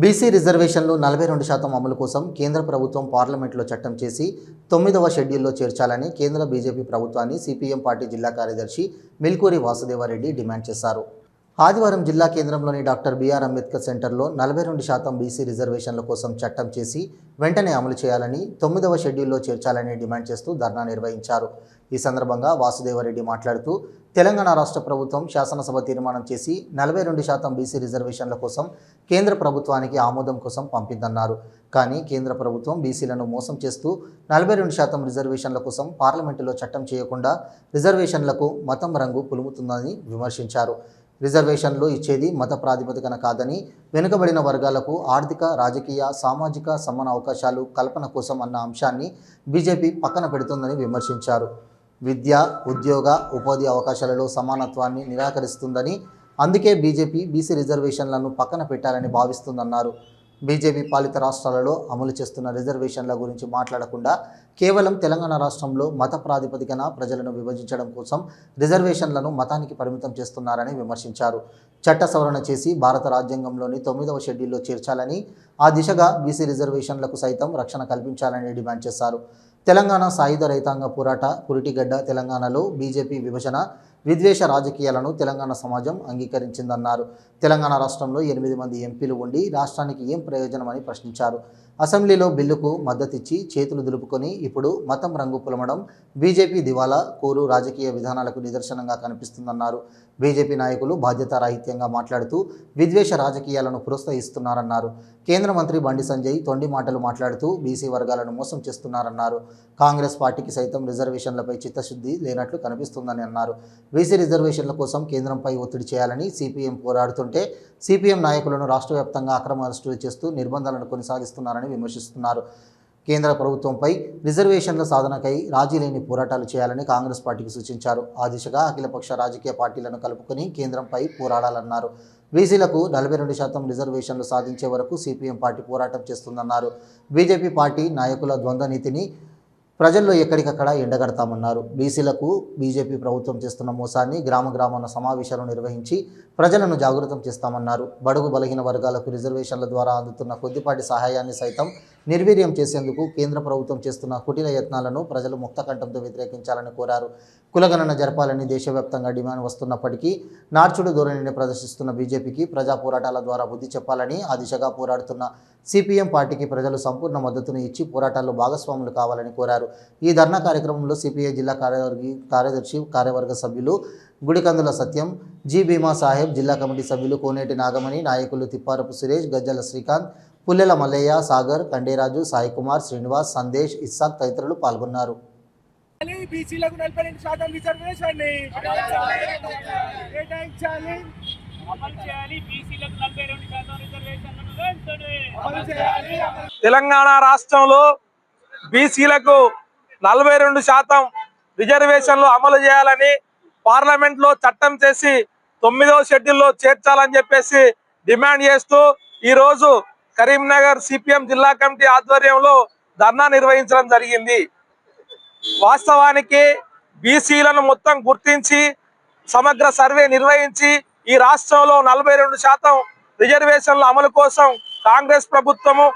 BC రిజర్వేషన్లు నలభై రెండు శాతం అమలు కోసం కేంద్ర ప్రభుత్వం పార్లమెంట్లో చట్టం చేసి తొమ్మిదవ షెడ్యూల్లో చేర్చాలని కేంద్ర బీజేపీ ప్రభుత్వాన్ని సిపిఎం పార్టీ జిల్లా కార్యదర్శి మిల్కూరి వాసుదేవారెడ్డి డిమాండ్ చేశారు. ఆదివారం జిల్లా కేంద్రంలోని డాక్టర్ బీఆర్ అంబేద్కర్ సెంటర్లో నలభై రెండు శాతం బీసీ రిజర్వేషన్ల కోసం చట్టం చేసి వెంటనే అమలు చేయాలని తొమ్మిదవ షెడ్యూల్లో చేర్చాలని డిమాండ్ చేస్తూ ధర్నా నిర్వహించారు. ఈ సందర్భంగా వాసుదేవరెడ్డి మాట్లాడుతూ తెలంగాణ రాష్ట్ర ప్రభుత్వం శాసనసభ తీర్మానం చేసి నలభై రెండు శాతం బీసీ రిజర్వేషన్ల కోసం కేంద్ర ప్రభుత్వానికి ఆమోదం కోసం పంపిందన్నారు. కానీ కేంద్ర ప్రభుత్వం బీసీలను మోసం చేస్తూ నలభై రెండు శాతం రిజర్వేషన్ల కోసం పార్లమెంటులో చట్టం చేయకుండా రిజర్వేషన్లకు మతం రంగు పులుముతుందని విమర్శించారు. రిజర్వేషన్లు ఇచ్చేది మత ప్రాతిపదికన కాదని వెనుకబడిన వర్గాలకు ఆర్థిక రాజకీయ సామాజిక సమాన అవకాశాలు కల్పన కోసం అన్న అంశాన్ని బీజేపీ పక్కన పెడుతుందని విమర్శించారు. విద్య ఉద్యోగ ఉపాధి అవకాశాలలో సమానత్వాన్ని నిరాకరిస్తుందని అందుకే బీజేపీ బీసీ రిజర్వేషన్లను పక్కన పెట్టాలని భావిస్తుందన్నారు. బీజేపీ పాలిత రాష్ట్రాలలో అమలు చేస్తున్న రిజర్వేషన్ల గురించి మాట్లాడకుండా కేవలం తెలంగాణ రాష్ట్రంలో మత ప్రాతిపదికన ప్రజలను విభజించడం కోసం రిజర్వేషన్లను మతానికి పరిమితం చేస్తున్నారని విమర్శించారు. చట్ట సవరణ చేసి భారత రాజ్యాంగంలోని తొమ్మిదవ షెడ్యూల్లో చేర్చాలని ఆ దిశగా బీసీ రిజర్వేషన్లకు సైతం రక్షణ కల్పించాలని డిమాండ్ చేశారు. తెలంగాణ సాయుధ రైతాంగ పోరాట పురిటిగడ్డ తెలంగాణలో బీజేపీ విభజన విద్వేష రాజకీయాలను తెలంగాణ సమాజం అంగీకరించిందన్నారు. తెలంగాణ రాష్ట్రంలో ఎనిమిది మంది ఎంపీలు ఉండి రాష్ట్రానికి ఏం ప్రయోజనం అని ప్రశ్నించారు. అసెంబ్లీలో బిల్లుకు మద్దతిచ్చి చేతులు దులుపుకొని ఇప్పుడు మతం రంగు పులమడం బీజేపీ దివాలా కోరు రాజకీయ విధానాలకు నిదర్శనంగా కనిపిస్తుందన్నారు. బీజేపీ నాయకులు బాధ్యతారాహిత్యంగా మాట్లాడుతూ విద్వేష రాజకీయాలను ప్రోత్సహిస్తున్నారన్నారు. కేంద్ర మంత్రి బండి సంజయ్ తొండి మాటలు మాట్లాడుతూ బీసీ వర్గాలను మోసం చేస్తున్నారన్నారు. కాంగ్రెస్ పార్టీకి సైతం రిజర్వేషన్లపై చిత్తశుద్ధి లేనట్లు కనిపిస్తుందని అన్నారు. బీసీ రిజర్వేషన్ల కోసం కేంద్రంపై ఒత్తిడి చేయాలని సిపిఎం పోరాడుతుంటే సిపిఎం నాయకులను రాష్ట్ర వ్యాప్తంగా అక్రమ అరెస్టులు చేస్తూ నిర్బంధాలను కొనసాగిస్తున్నారని విమర్శిస్తున్నారు. కేంద్ర ప్రభుత్వంపై రిజర్వేషన్ల సాధనకై రాజీ లేని పోరాటాలు చేయాలని కాంగ్రెస్ పార్టీకి సూచించారు. ఆ దిశగా అఖిలపక్ష రాజకీయ పార్టీలను కలుపుకొని కేంద్రంపై పోరాడాలన్నారు. బీసీలకు నలభై రెండు శాతం రిజర్వేషన్లు సాధించే వరకు సిపిఎం పార్టీ పోరాటం చేస్తుందన్నారు. బీజేపీ పార్టీ నాయకుల ద్వంద్వ నీతిని ప్రజల్లో ఎక్కడికక్కడ ఎండగడతామన్నారు. బీసీలకు బీజేపీ ప్రభుత్వం చేస్తున్న మోసాన్ని గ్రామ గ్రామాన సమావేశాలు నిర్వహించి ప్రజలను జాగృతం చేస్తామన్నారు. బడుగు బలహీన వర్గాలకు రిజర్వేషన్ల ద్వారా అందుతున్న కొద్దిపాటి సహాయాన్ని సైతం నిర్వీర్యం చేసేందుకు కేంద్ర ప్రభుత్వం చేస్తున్న కుటిల యత్నాలను ప్రజలు ముక్తకంఠంతో వ్యతిరేకించాలని కోరారు. కులగణన జరపాలని దేశవ్యాప్తంగా డిమాండ్ వస్తున్నప్పటికీ నార్చుడు ధోరణిని ప్రదర్శిస్తున్న బీజేపీకి ప్రజా పోరాటాల ద్వారా బుద్ధి చెప్పాలని ఆ దిశగా పోరాడుతున్న సిపిఎం పార్టీకి ప్రజలు సంపూర్ణ మద్దతును ఇచ్చి పోరాటాల్లో భాగస్వాములు కావాలని కోరారు. ఈ ధర్నా కార్యక్రమంలో సిపిఐ జిల్లా కార్యవర్గి కార్యదర్శి కార్యవర్గ సభ్యులు గుడికందుల సత్యం జి భీమా సాహెబ్ జిల్లా కమిటీ సభ్యులు కోనేటి నాగమణి నాయకులు తిప్పారపు సురేష్ గజ్జల శ్రీకాంత్ పుల్లెల మల్లయ్య సాగర్ కండేరాజు సాయికుమార్ శ్రీనివాస్ సందేశ్ ఇస్సాక్ తదితరులు పాల్గొన్నారు. బీసీలకు నలభై రెండు శాతం రిజర్వేషన్. కేటాయించాలి. తెలంగాణ రాష్ట్రంలో బీసీలకు నలభై రెండు శాతం రిజర్వేషన్లు అమలు చేయాలని పార్లమెంట్లో చట్టం చేసి తొమ్మిదవ షెడ్యూల్లో చేర్చాలని చెప్పేసి డిమాండ్ చేస్తూ ఈ రోజు కరీంనగర్ సిపిఎం జిల్లా కమిటీ ఆధ్వర్యంలో ధర్నా నిర్వహించడం జరిగింది. వాస్తవానికి బీసీలను మొత్తం గుర్తించి సమగ్ర సర్వే నిర్వహించి ఈ రాష్ట్రంలో నలభై రెండు శాతం రిజర్వేషన్ల అమలు కోసం కాంగ్రెస్ ప్రభుత్వము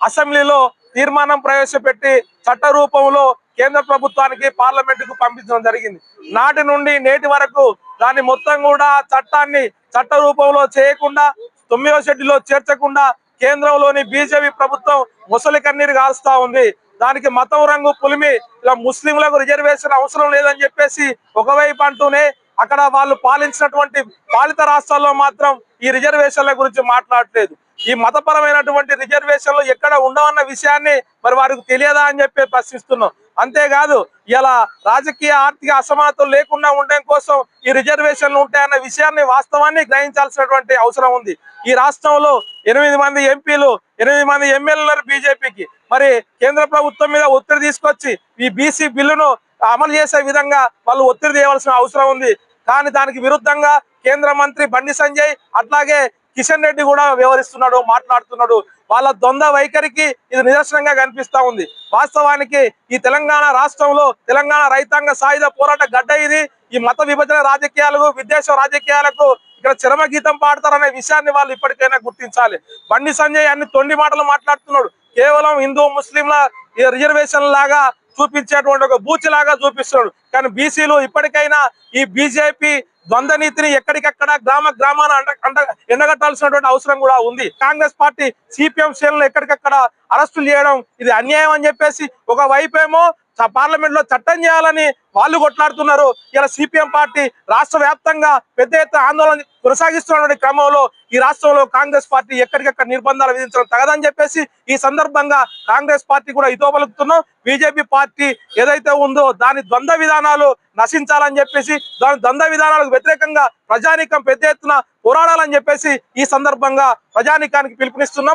అసెంబ్లీలో తీర్మానం ప్రవేశపెట్టి చట్ట రూపంలో కేంద్ర ప్రభుత్వానికి పార్లమెంటుకు పంపించడం జరిగింది. నాటి నుండి నేటి వరకు దాన్ని మొత్తం కూడా చట్టాన్ని చట్ట రూపంలో చేయకుండా తొమ్మిదో షెడ్యూల్లో చేర్చకుండా కేంద్రంలోని బీజేపీ ప్రభుత్వం ముసలి కన్నీరు కాల్స్తా ఉంది. దానికి మతం రంగు పులిమి ఇలా ముస్లింలకు రిజర్వేషన్ అవసరం లేదని చెప్పేసి ఒకవైపు అంటూనే అక్కడ వాళ్ళు పాలించినటువంటి పాలిత రాష్ట్రాల్లో మాత్రం ఈ రిజర్వేషన్ల గురించి మాట్లాడట్లేదు ఈ మతపరమైనటువంటి రిజర్వేషన్లు ఎక్కడ ఉండవన్న విషయాన్ని మరి వారికి తెలియదా అని చెప్పి ప్రశ్నిస్తున్నాం. అంతేకాదు ఇలా రాజకీయ ఆర్థిక అసమానతలు లేకుండా ఉండడం కోసం ఈ రిజర్వేషన్లు ఉంటాయన్న విషయాన్ని వాస్తవాన్ని గ్రహించాల్సినటువంటి అవసరం ఉంది. ఈ రాష్ట్రంలో ఎనిమిది మంది ఎంపీలు ఎనిమిది మంది ఎమ్మెల్యేలు బీజేపీకి. మరి కేంద్ర ప్రభుత్వం మీద ఒత్తిడి తీసుకొచ్చి ఈ బీసీ బిల్లును అమలు చేసే విధంగా వాళ్ళు ఒత్తిడి చేయవలసిన అవసరం ఉంది. కానీ దానికి విరుద్ధంగా కేంద్ర మంత్రి బండి సంజయ్ అట్లాగే కిషన్ రెడ్డి కూడా వ్యవహరిస్తున్నాడు మాట్లాడుతున్నాడు. వాళ్ళ ద్వంద్వ వైఖరికి ఇది నిదర్శనంగా కనిపిస్తా ఉంది. వాస్తవానికి ఈ తెలంగాణ రాష్ట్రంలో తెలంగాణ రైతాంగ సాయుధ పోరాట గడ్డ ఇది. ఈ మత విభజన రాజకీయాలకు విదేశ రాజకీయాలకు ఇక్కడ చరమ గీతం పాడతారనే విషయాన్ని వాళ్ళు ఇప్పటికైనా గుర్తించాలి. బండి సంజయ్ అన్ని తొండి మాటలు మాట్లాడుతున్నాడు. కేవలం హిందూ ముస్లింల ఈ రిజర్వేషన్ లాగా చూపించేటువంటి ఒక బూచి లాగా చూపిస్తున్నాడు. కానీ బీసీలు ఇప్పటికైనా ఈ బీజేపీ ద్వంద్వ నీతిని ఎక్కడికక్కడ గ్రామ గ్రామాన అంట ఎండగట్టాల్సినటువంటి అవసరం కూడా ఉంది. కాంగ్రెస్ పార్టీ సిపిఎం శ్రేణులు ఎక్కడికక్కడ అరెస్టులు చేయడం ఇది అన్యాయం అని చెప్పేసి ఒక వైపేమో పార్లమెంట్లో చట్టం చేయాలని వాళ్ళు కొట్లాడుతున్నారు. ఇలా సిపిఎం పార్టీ రాష్ట్ర వ్యాప్తంగా పెద్ద ఎత్తున ఆందోళన కొనసాగిస్తున్నటువంటి క్రమంలో ఈ రాష్ట్రంలో కాంగ్రెస్ పార్టీ ఎక్కడికక్కడ నిర్బంధాలు విధించడం తగదని చెప్పేసి ఈ సందర్భంగా కాంగ్రెస్ పార్టీ కూడా ఇదో పలుకుతున్నాం బీజేపీ పార్టీ ఏదైతే ఉందో దాని ద్వంద్వ విధానాలు నశించాలని చెప్పేసి దాని ద్వంద్వ విధానాలకు వ్యతిరేకంగా ప్రజానీకం పెద్ద ఎత్తున పోరాడాలని చెప్పేసి ఈ సందర్భంగా ప్రజానీకానికి పిలుపునిస్తున్నాం.